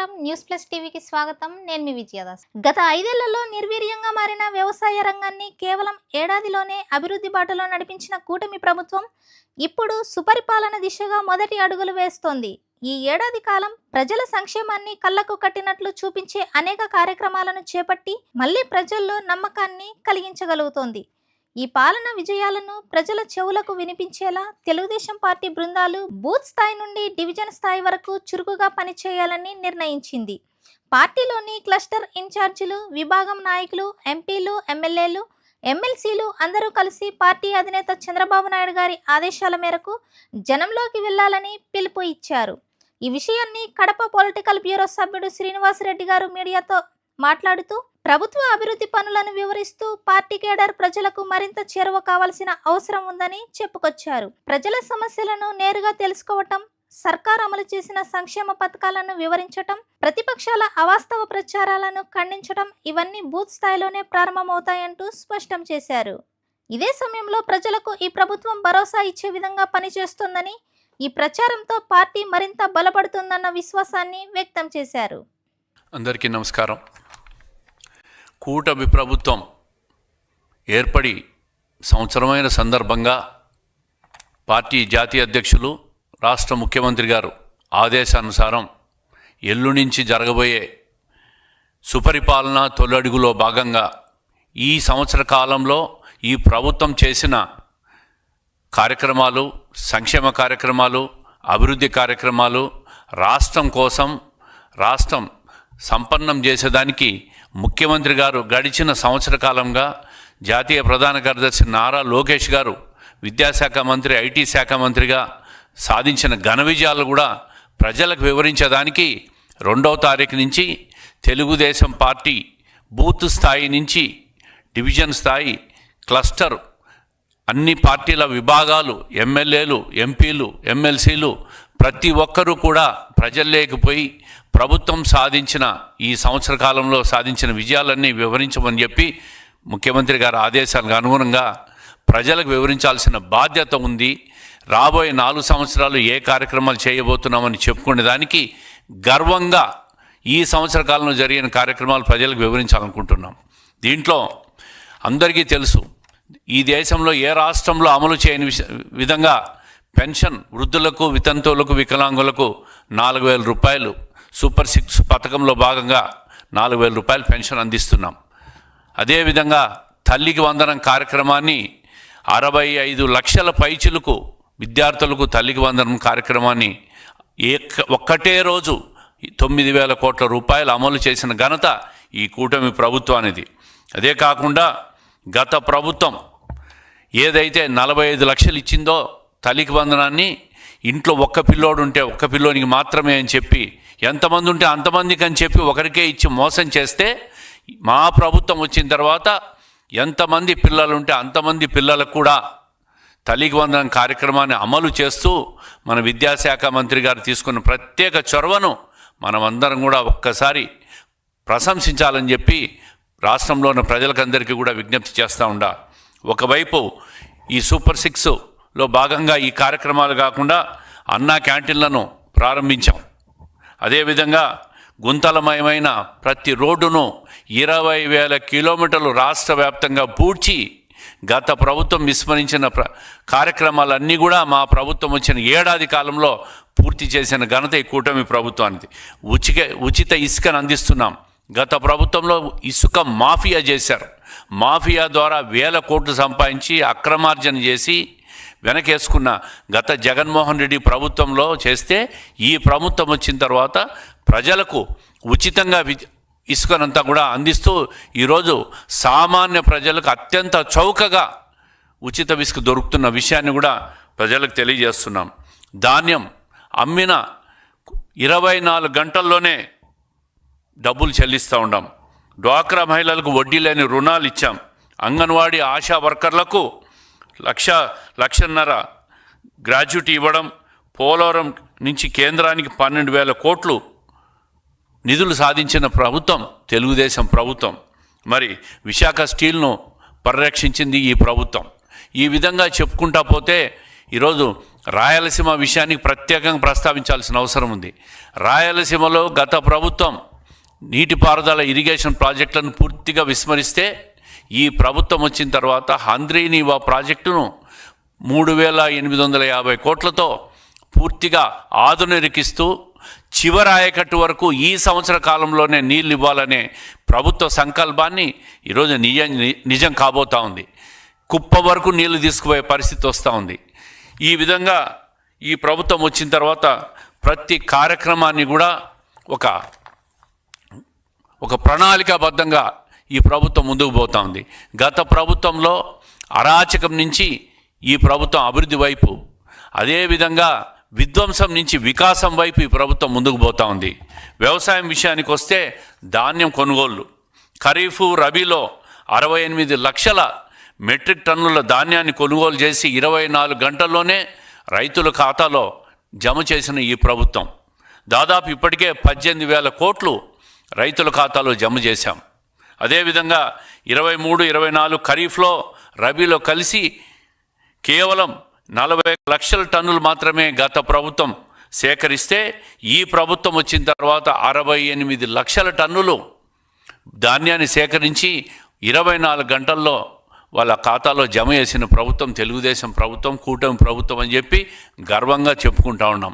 నమస్కారం. News plus టీవీకి స్వాగతం. నేను మీ విజయదాస్. గత ఐదేళ్ళలో నిర్వీర్యంగా మారిన వ్యవసాయ రంగాన్ని కేవలం ఏడాదిలోనే అభివృద్ధి బాటలో నడిపించిన కూటమి ప్రభుత్వం ఇప్పుడు సుపరిపాలన దిశగా మొదటి అడుగులు వేస్తోంది. ఈ ఏడాది కాలం ప్రజల సంక్షేమాన్ని కళ్ళకు కట్టినట్లు చూపించే అనేక కార్యక్రమాలను చేపట్టి మళ్ళీ ప్రజల్లో నమ్మకాన్ని కలిగించగలుగుతోంది. ఈ పాలన విజయాలను ప్రజల చెవులకు వినిపించేలా తెలుగుదేశం పార్టీ బృందాలు బూత్ స్థాయి నుండి డివిజన్ స్థాయి వరకు చురుకుగా పనిచేయాలని నిర్ణయించింది. పార్టీలోని క్లస్టర్ ఇన్ఛార్జీలు విభాగం నాయకులు ఎంపీలు ఎమ్మెల్యేలు ఎమ్మెల్సీలు అందరూ కలిసి పార్టీ అధినేత చంద్రబాబు నాయుడు గారి ఆదేశాల మేరకు జనంలోకి వెళ్ళాలని పిలుపు ఇచ్చారు. ఈ విషయాన్ని కడప పొలిటికల్ బ్యూరో సభ్యుడు శ్రీనివాసరెడ్డి గారు మీడియాతో మాట్లాడుతూ ప్రభుత్వ అభివృద్ధి పనులను వివరిస్తూ పార్టీ కేడర్ ప్రజలకు మరింత చేరువ కావాల్సిన అవసరం ఉందని చెప్పుకొచ్చారు. ప్రజల సమస్యలను నేరుగా తెలుసుకోవటం సర్కార్ అమలు చేసిన సంక్షేమ పథకాలను వివరించటం ప్రతిపక్షాల అవాస్తవ ప్రచారాలను ఖండించటం ఇవన్నీ బూత్ స్థాయిలోనే ప్రారంభమవుతాయంటూ స్పష్టం చేశారు. ఇదే సమయంలో ప్రజలకు ఈ ప్రభుత్వం భరోసా ఇచ్చే విధంగా పనిచేస్తుందని ఈ ప్రచారంతో పార్టీ మరింత బలపడుతుందన్న విశ్వాసాన్ని వ్యక్తం చేశారు. అందరికీ నమస్కారం. కూటమి ప్రభుత్వం ఏర్పడి సంవత్సరమైన సందర్భంగా పార్టీ జాతీయ అధ్యక్షులు రాష్ట్ర ముఖ్యమంత్రి గారు ఆదేశానుసారం ఎల్లు నుంచి జరగబోయే సుపరిపాలన తొలడుగులో భాగంగా ఈ సంవత్సర కాలంలో ఈ ప్రభుత్వం చేసిన కార్యక్రమాలు సంక్షేమ కార్యక్రమాలు అభివృద్ధి కార్యక్రమాలు రాష్ట్రం కోసం రాష్ట్రం సంపన్నం చేసేదానికి ముఖ్యమంత్రి గారు గడిచిన సంవత్సర కాలంగా జాతీయ ప్రధాన కార్యదర్శి నారా లోకేష్ గారు విద్యాశాఖ మంత్రి ఐటీ శాఖ మంత్రిగా సాధించిన ఘన విజయాలు కూడా ప్రజలకు వివరించడానికి రెండవ తారీఖు నుంచి తెలుగుదేశం పార్టీ బూత్ స్థాయి నుంచి డివిజన్ స్థాయి క్లస్టర్ అన్ని పార్టీల విభాగాలు ఎమ్మెల్యేలు ఎంపీలు ఎమ్మెల్సీలు ప్రతి ఒక్కరూ కూడా ప్రజల్లోకి పోయి ప్రభుత్వం సాధించిన ఈ సంవత్సర కాలంలో సాధించిన విజయాలన్నీ వివరించమని చెప్పి ముఖ్యమంత్రి గారి ఆదేశాలకు అనుగుణంగా ప్రజలకు వివరించాల్సిన బాధ్యత ఉంది. రాబోయే నాలుగు సంవత్సరాలు ఏ కార్యక్రమాలు చేయబోతున్నామని చెప్పుకునే దానికి గర్వంగా ఈ సంవత్సర కాలంలో జరిగిన కార్యక్రమాలు ప్రజలకు వివరించాలనుకుంటున్నాం. దీంట్లో అందరికీ తెలుసు ఈ దేశంలో ఏ రాష్ట్రంలో అమలు చేయని విధంగా పెన్షన్ వృద్ధులకు వితంతువులకు వికలాంగులకు నాలుగు వేల రూపాయలు సూపర్ సిక్స్ పథకంలో భాగంగా నాలుగు వేల రూపాయలు పెన్షన్ అందిస్తున్నాం. అదేవిధంగా తల్లికి వందనం కార్యక్రమాన్ని అరవై ఐదు లక్షల పైచులకు విద్యార్థులకు తల్లికి వందనం కార్యక్రమాన్ని ఏక ఒక్కటే రోజు తొమ్మిది వేల కోట్ల రూపాయలు అమలు చేసిన ఘనత ఈ కూటమి ప్రభుత్వానిది. అదే కాకుండా గత ప్రభుత్వం ఏదైతే నలభై ఐదు లక్షలు ఇచ్చిందో తల్లికి వందనాన్ని ఇంట్లో ఒక్క పిల్లోడు ఉంటే ఒక్క పిల్లోనికి మాత్రమే అని చెప్పి ఎంతమంది ఉంటే అంతమందికి అని చెప్పి ఒకరికే ఇచ్చి మోసం చేస్తే మా ప్రభుత్వం వచ్చిన తర్వాత ఎంతమంది పిల్లలు ఉంటే అంతమంది పిల్లలకు కూడా తల్లికి వందనం కార్యక్రమాన్ని అమలు చేస్తూ మన విద్యాశాఖ మంత్రి గారు తీసుకున్న ప్రత్యేక చొరవను మనమందరం కూడా ఒక్కసారి ప్రశంసించాలని చెప్పి రాష్ట్రంలో ఉన్న ప్రజలకందరికీ కూడా విజ్ఞప్తి చేస్తూ ఉండా. ఒకవైపు ఈ సూపర్ సిక్స్లో భాగంగా ఈ కార్యక్రమాలు కాకుండా అన్నా క్యాంటీన్లను ప్రారంభించాం. అదేవిధంగా గుంతలమయమైన ప్రతి రోడ్డును ఇరవై వేల కిలోమీటర్లు రాష్ట్ర వ్యాప్తంగా పూడ్చి గత ప్రభుత్వం విస్మరించిన ప్ర కార్యక్రమాలన్నీ కూడా మా ప్రభుత్వం వచ్చిన ఏడాది కాలంలో పూర్తి చేసిన ఘనత ఈ కూటమి ప్రభుత్వానికి ఉచిక ఉచిత ఇసుకను అందిస్తున్నాం. గత ప్రభుత్వంలో ఇసుక మాఫియా చేశారు. మాఫియా ద్వారా వేల కోట్లు సంపాదించి అక్రమార్జన చేసి వెనకేసుకున్న గత జగన్మోహన్ రెడ్డి ప్రభుత్వంలో చేస్తే ఈ ప్రభుత్వం వచ్చిన తర్వాత ప్రజలకు ఉచితంగా వి ఇసుకనంతా కూడా అందిస్తూ ఈరోజు సామాన్య ప్రజలకు అత్యంత చౌకగా ఉచిత ఇసుక దొరుకుతున్న విషయాన్ని కూడా ప్రజలకు తెలియజేస్తున్నాం. ధాన్యం అమ్మిన ఇరవై నాలుగు గంటల్లోనే డబ్బులు చెల్లిస్తూ ఉన్నాం డ్వాక్రా మహిళలకు వడ్డీ లేని రుణాలు ఇచ్చాం. అంగన్వాడీ ఆశా వర్కర్లకు లక్ష లక్షన్నర గ్రాడ్యుటీ ఇవ్వడం పోలవరం నుంచి కేంద్రానికి పన్నెండు వేల కోట్లు నిధులు సాధించిన ప్రభుత్వం తెలుగుదేశం ప్రభుత్వం. మరి విశాఖ స్టీల్ను పరిరక్షించింది ఈ ప్రభుత్వం. ఈ విధంగా చెప్పుకుంటా పోతే ఈరోజు రాయలసీమ విషయానికి ప్రత్యేకంగా ప్రస్తావించాల్సిన అవసరం ఉంది. రాయలసీమలో గత ప్రభుత్వం నీటిపారుదల ఇరిగేషన్ ప్రాజెక్టులను పూర్తిగా విస్మరిస్తే ఈ ప్రభుత్వం వచ్చిన తర్వాత హంద్రీనీవా ప్రాజెక్టును మూడు వేల ఎనిమిది వందల యాభై కోట్లతో పూర్తిగా ఆధునికిస్తూ చివరాయకట్టు వరకు ఈ సంవత్సర కాలంలోనే నీళ్ళు ఇవ్వాలనే ప్రభుత్వ సంకల్పాన్ని ఈరోజు నిజం నిజం కాబోతా ఉంది. కుప్ప వరకు నీళ్ళు తీసుకుపోయే పరిస్థితి వస్తూ ఉంది. ఈ విధంగా ఈ ప్రభుత్వం వచ్చిన తర్వాత ప్రతి కార్యక్రమాన్ని కూడా ఒక ఒక ప్రణాళికాబద్ధంగా ఈ ప్రభుత్వం ముందుకు పోతా ఉంది గత ప్రభుత్వంలో అరాచకం నుంచి ఈ ప్రభుత్వం అభివృద్ధి వైపు అదేవిధంగా విధ్వంసం నుంచి వికాసం వైపు ఈ ప్రభుత్వం ముందుకు పోతా ఉంది వ్యవసాయం విషయానికి వస్తే ధాన్యం కొనుగోళ్ళు ఖరీఫ్ రబీలో అరవై ఎనిమిది లక్షల మెట్రిక్ టన్నుల ధాన్యాన్ని కొనుగోలు చేసి ఇరవై నాలుగు గంటల్లోనే రైతుల ఖాతాలో జమ చేసిన ఈ ప్రభుత్వం. దాదాపు ఇప్పటికే పద్దెనిమిది వేల కోట్లు రైతుల ఖాతాలో జమ చేశాం. అదేవిధంగా ఇరవై మూడు ఇరవై నాలుగు ఖరీఫ్లో రబీలో కలిసి కేవలం నలభై లక్షల టన్నులు మాత్రమే గత ప్రభుత్వం సేకరిస్తే ఈ ప్రభుత్వం వచ్చిన తర్వాత అరవై ఎనిమిది లక్షల టన్నులు ధాన్యాన్ని సేకరించి ఇరవై నాలుగు గంటల్లో వాళ్ళ ఖాతాలో జమ చేసిన ప్రభుత్వం తెలుగుదేశం ప్రభుత్వం కూటమి ప్రభుత్వం అని చెప్పి గర్వంగా చెప్పుకుంటా ఉన్నాం.